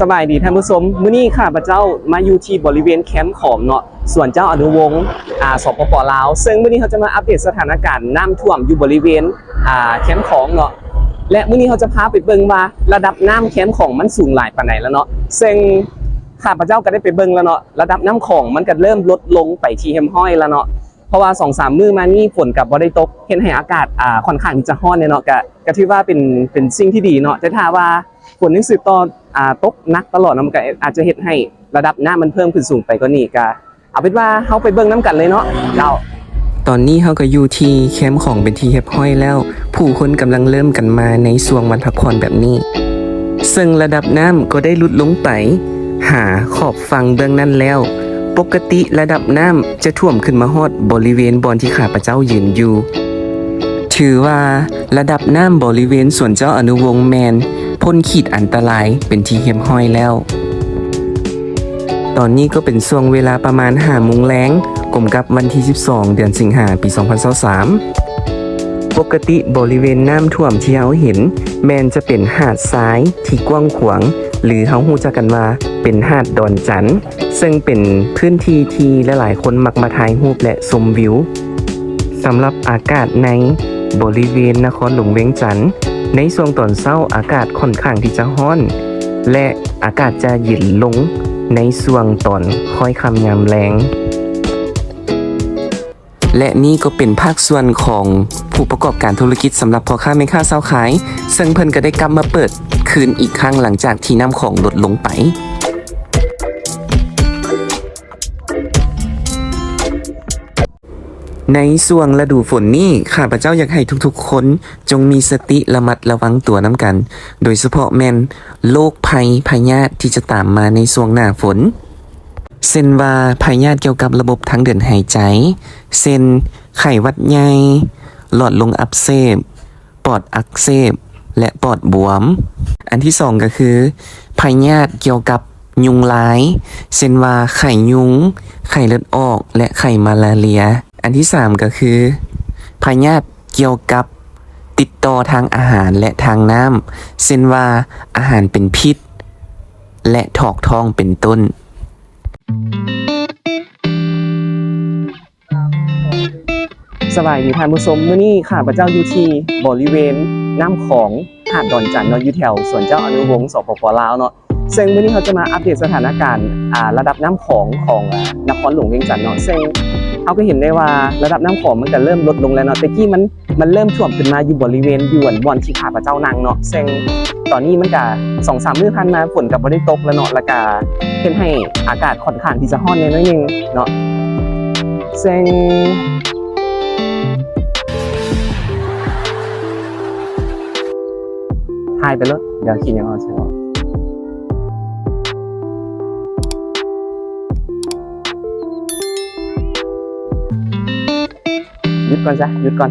สบายดีท่านผู้ชมมื้อนี้ข้าพระเจ้ามาอยู่ที่บริเวณแคมป์ของเนาะส่วนเจ้าอนุวงศ์อ่าสปปลาว ซึ่งมื้อนี้เขาจะมาอัปเดตสถานการณ์น้ำท่วมอยู่บริเวณอ่าแคมป์ของเนาะและมื้อนี้เขาจะพาไปเบิ่งว่าระดับน้ำแคมป์ของมันสูงหลายปานไหนแล้วเนาะซึ่งข้าพเจ้าก็ได้ไปเบิ่งแล้วเนาะระดับน้ำของมันก็เริ่มลดลงไปที่เฮมห้อยแล้วเนาะเพราะว่า2อสามมื้อมานี่ฝนกับบ่ได้ตกเห็นให้อากาศอ่าค่อนข้างที่จะร้อนเนี่ยเนาะก็ก็ถือว่าเป็นเป็นสิ่งที่ดีเนาะแต่ถ้าว่าฝนยังสืบต่อ อ่าตกนักตลอดนาะมันก็อาจจะเฮ็ดให้ระดับน้ำมันเพิ่มขึ้นสูงไปกว่านี้ก็เอาเป็นว่าเฮาไปเบิ่งน้ำกันเลยเนาะเจ้าตอนนี้เขาก็อยู่ที่แคมป์ของเป็นที่เรียบร้อยแล้ว ผู้คนกำลังเริ่มกันมาในช่วงวันพักผ่อนแบบนี้ ซึ่งระดับน้ำก็ได้ลดลงไป หาขอบฟังเบื้องนั้นแล้ว ปกติระดับน้ำจะท่วมขึ้นมาฮอดบริเวณบอนที่ข้าพเจ้ายืนอยู่ ถือว่าระดับน้ำบริเวณส่วนเจ้าอนุวงศ์แมน พ้นขีดอันตรายเป็นที่เรียบร้อยแล้ว ตอนนี้ก็เป็นช่วงเวลาประมาณ5โมงแล้งกลมกับวันที่ 12 เดือนสิงหาปี 2023 ปกติบริเวณน้ำท่วมที่เราเห็น แมนจะเป็นหาดทรายที่กว้างขวาง หรือเขาฮู้จักกันว่าเป็นหาดดอนจันทร์ซึ่งเป็นพื้นที่ที่หลายๆคนมักมาถ่ายรูปและชมวิวสำหรับอากาศในบริเวณนครหลวงเวียงจันทร์ ในช่วงตอนเช้าอากาศค่อนข้างที่จะร้อน และอากาศจะเย็นลงในช่วงตอนค่อยคำยามแรงและนี่ก็เป็นภาคส่วนของผู้ประกอบการธุรกิจสำหรับพ่อค้าแม่ค้าเศร้าขาย ซึ่งเพิ่นก็ได้กลับมาเปิดคืนอีกครั้งหลังจากที่น้ำของลดลงไป ในช่วงฤดูฝนนี้ข้าพเจ้าอยากให้ทุกๆ คน จงมีสติระมัดระวังตัวน้ำกัน โดยเฉพาะแมนโรคภัยพยาธิที่จะตามมาในช่วงหน้าฝนเช่นว่าพยาธิเกี่ยวกับระบบทางเดินหายใจเช่นไข้หวัดใหญ่หลอดลมอักเสบปอดอักเสบและปอดบวม อันที่สองก็คือพยาธิเกี่ยวกับยุงลายเช่นว่าไข่ยุง ไข่เลือดออก และไข่มาลาเรีย อันที่สามก็คือพยาธิเกี่ยวกับติดต่อทางอาหารและทางน้ำเช่นว่าอาหารเป็นพิษ และถอกท้องเป็นต้น สบายดีท่านผู้ชมมื้อนี้ข้าพระเจ้าอยู่ที่บริเวณน้ำของหาดดอนจันทร์เนาะอยู่แถวสวนเจ้าอนุวงศ์สปปลาวเนาะซึ่งมื้อนี้เขาจะมาอัปเดตสถานการณ์ระดับน้ำของของนครหลวงเวียงจันทร์เนาะซึ่ง เขาก็เห็นได้ว่าระดับน้ำขอมันก็เริ่มลดลงแล้วเนาะแต่กี้มันมันเริ่มท่วมขึ้นมาอยู่บริเวณยวนบอนที่ขาพเจ้านั่งเนาะเซงตอนนี้มันก็สองสามมื้อผ่านมาฝนก็บ่ได้ตกแล้วเนาะแล้วก็เฮ็ดให้อากาศค่อนข้างที่จะร้อนนิดนึงเนาะเซงทายไปแล้วเดี๋ยวคิดยังไงใช่ไหม หยุดก่อ